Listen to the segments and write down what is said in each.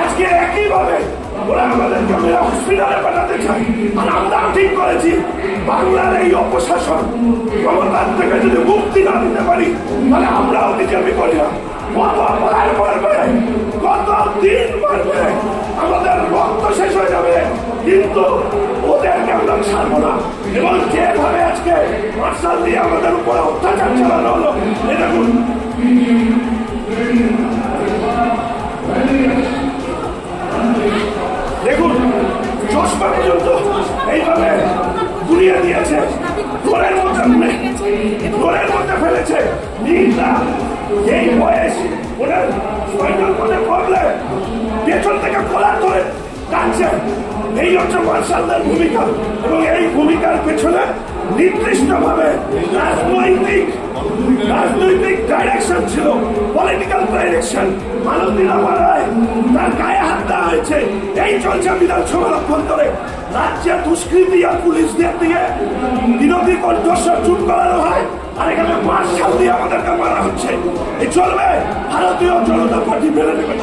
আজকে একইভাবে ওরা হসপিটালে পাঠাতে চায়। আর আমরাও ঠিক অপশাসন ক্ষমতার যদি মুক্তি না পারি মানে আমরাও বিজেপি করি না কত বার মারবে কত দিন মারবে আমাদের রক্ত শেষ হয়ে যাবে। কিন্তু ছাড়বো না এবং যেভাবে আজকে মার্শাল দিয়ে আমাদের উপরে অত্যাচার চালানো হলো দেখুন। দেখুন, চশমা পর্যন্ত এইভাবে ঘুরিয়ে দিয়েছে। ঘরের মধ্যে ঘরের মধ্যে ফেলেছে। নিন্দা এই বয়স ওনার স্পাইনাল কোডে প্রবলেম পেছন থেকে কলার ধরে টানছে। এই হচ্ছে মার্শালদের ভূমিকা এবং এই ভূমিকার পেছনে নির্দিষ্টভাবে রাজনৈতিক রাজনৈতিক ডাইরেকশন ছিল পলিটিক্যাল ডাইরেকশন মানবীরা মারায় তার গায়ে হাত দেওয়া হয়েছে। এই চলছে বিধানসভার অভ্যন্তরে। রাজ্যে দুষ্কৃতি আর পুলিশদের দিয়ে বিরোধী কণ্ঠস্বর চুপ করানো হয়। আর এখানে মার্শাল দিয়ে আমাদেরকে মারা হচ্ছে। এই চলবে। ভারতীয় জনতা পার্টি মেনে নেবে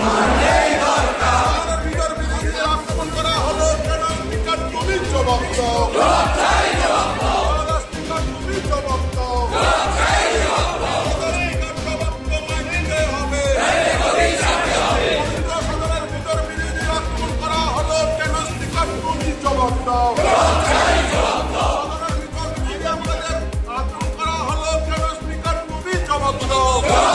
তুমি